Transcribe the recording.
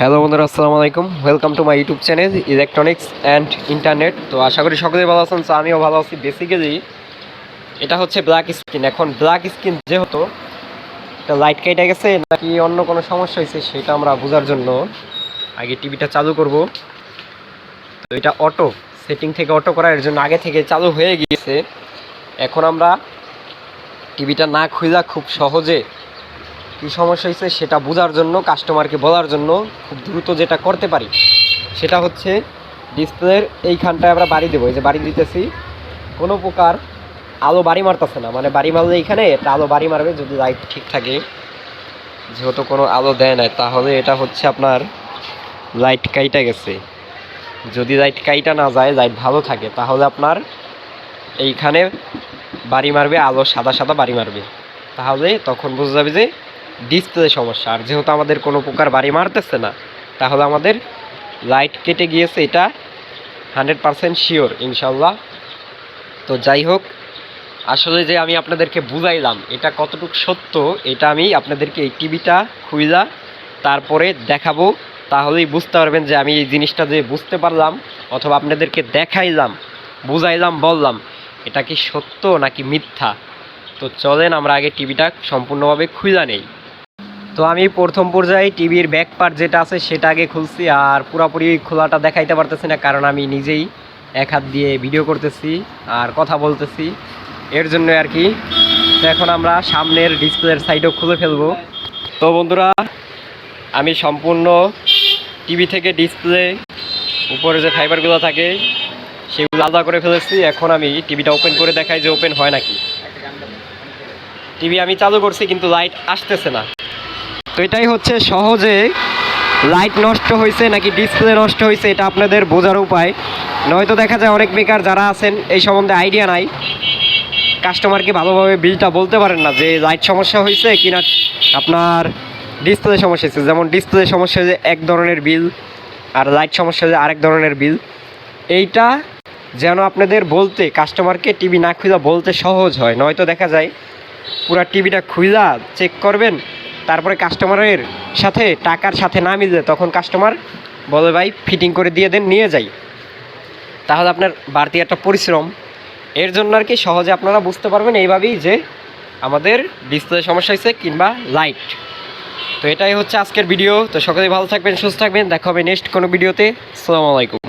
Hello বন্ধুরা, আসসালামু আলাইকুম। Welcome to my YouTube channel electronics and internet তো আশা করি সকলেই ভালো আছেন আমিও ভালো আছি। বেসিক্যালি এটা হচ্ছে ব্ল্যাক স্ক্রিন এখন ব্ল্যাক স্ক্রিন যেহেতু এটা লাইট কেটে গেছে, নাকি অন্য কোনো সমস্যা হয়েছে সেটা আমরা বোঝার জন্য আগে টিভিটা চালু করব। তো এটা অটো সেটিং থেকে অটো করা, এর জন্য আগে থেকে চালু হয়ে গিয়েছে। এখন আমরা টিভিটা না খুঁজা খুব সহজে কী সমস্যা হয়েছে সেটা বোঝার জন্য কাস্টমারকে বলার জন্য খুব দ্রুত যেটা করতে পারি, সেটা হচ্ছে ডিসপ্লের এইখানটায় আমরা বাড়ি দেবো। এই যে বাড়ি দিতেছি, কোনো প্রকার আলো বাড়ি মারতেছে না। মানে বাড়ি মারলে এইখানে এটা আলো বাড়ি মারবে যদি লাইট ঠিক থাকে। যেহেতু কোনো আলো দেয় না তাহলে এটা হচ্ছে আপনার লাইট কাইটা গেছে। যদি লাইট কাইটা না যায় লাইট ভালো থাকে, তাহলে আপনার এইখানে বাড়ি মারবে, আলো সাদা সাদা বাড়ি মারবে। তাহলে তখন বোঝা যাবে যে ডিসপ্লে সমস্যা। আর যেহেতু আমাদের কোনো প্রকার বাড়ি মারতেছে না, তাহলে আমাদের লাইট কেটে গিয়েছে, এটা হান্ড্রেড পারসেন্ট শিওর, ইনশাল্লাহ। তো যাই হোক, আসলে যে আমি আপনাদেরকে বুঝাইলাম, এটা কতটুকু সত্য, এটা আমি আপনাদেরকে এই টিভিটা খুইলা তারপরে দেখাবো। তাহলেই বুঝতে পারবেন যে আমি এই জিনিসটা যে বুঝতে পারলাম অথবা আপনাদেরকে দেখাইলাম, বুঝাইলাম, বললাম, এটা কি সত্য নাকি মিথ্যা? তো চলেন আমরা আগে টিভিটা সম্পূর্ণভাবে খুইলা নেই। তো আমি প্রথম পর্যায়ে টিভির ব্যাক পার্ট যেটা আছে সেটা আগে খুলছি আর পুরোপুরি খোলাটা দেখাইতে পারতেছি না, কারণ আমি নিজেই এক হাত দিয়ে ভিডিও করতেছি আর কথা বলতেছি। এর জন্য আর কি, তো এখন আমরা সামনের ডিসপ্লের সাইডও খুলে ফেলব। তো বন্ধুরা, আমি সম্পূর্ণ টিভি থেকে ডিসপ্লে উপরে যে ফাইবারগুলো থাকে, সেগুলো আলাদা করে ফেলেছি। এখন আমি টিভিটা ওপেন করে দেখাই যে ওপেন হয় নাকি। টিভি আমি চালু করছি কিন্তু লাইট আসতেছে না। তো এটাই হচ্ছে সহজে লাইট নষ্ট হয়েছে নাকি ডিসপ্লে নষ্ট হয়েছে, এটা আপনাদের বোঝার উপায়। নয়তো দেখা যায় অনেক বেকার যারা আছেন, এই সম্বন্ধে আইডিয়া নাই। কাস্টমারকে ভালোভাবে বিলটা বলতে পারেন না যে লাইট সমস্যা হয়েছে কিনা আপনার ডিসপ্লে সমস্যা হয়েছে। যেমন ডিসপ্লে সমস্যা হয়েছে এক ধরনের বিল, আর লাইট সমস্যা হয়েছে আরেক ধরনের বিল। এইটা যেন আপনাদের বলতে কাস্টমারকে টিভি না খুঁজা বলতে সহজ হয়। নয়তো দেখা যায় পুরা টিভিটা খুঁজা চেক করবেন তারপরে কাস্টমারের সাথে, টাকার সাথে না মিললে তখন কাস্টমার বলে, ভাই ফিটিং করে দিয়ে দেন, নিয়ে যাই। তাহলে আপনার বাড়তি একটা পরিশ্রম। এর জন্য আর কি সহজে আপনারা বুঝতে পারবেন এইভাবেই যে আমাদের ডিসপ্লে সমস্যা হয়েছে কিংবা লাইট তো এটাই হচ্ছে আজকের ভিডিও তো সকলেই ভালো থাকবেন, সুস্থ থাকবেন। দেখা হবে নেক্সট কোনো ভিডিওতে আলাইকুম।